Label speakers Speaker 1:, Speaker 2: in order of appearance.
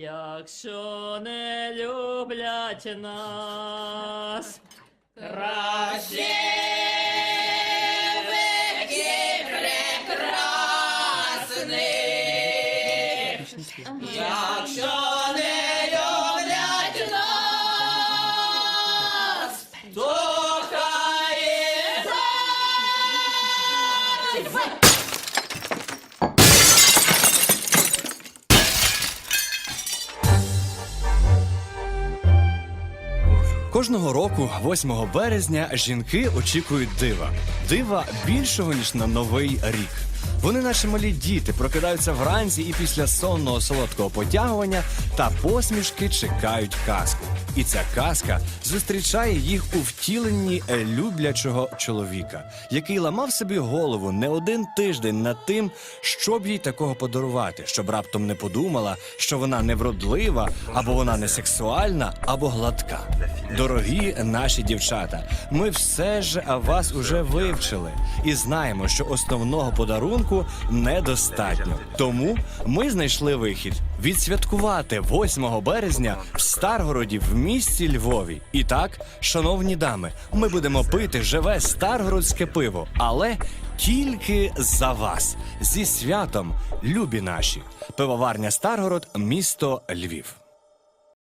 Speaker 1: Якщо не люблять нас, краще веки прекрасний. Якщо не люблять нас, то хай
Speaker 2: Кожного року, 8 березня, жінки очікують дива. Дива більшого ніж на новий рік. Вони, наче малі діти, прокидаються вранці і після сонного солодкого потягування та посмішки чекають казку. І ця казка зустрічає їх у втіленні люблячого чоловіка, який ламав собі голову не один тиждень над тим, щоб їй такого подарувати, щоб раптом не подумала, що вона невродлива, або вона не сексуальна, або гладка. Дорогі наші дівчата, ми все ж вас уже вивчили і знаємо, що основного подарунку недостатньо. Тому ми знайшли вихід відсвяткувати 8 березня в Старгороді в місті Львові. І так, шановні дами, ми будемо пити живе старгородське пиво, але тільки за вас зі святом, любі наші. Пивоварня Старгород, місто Львів.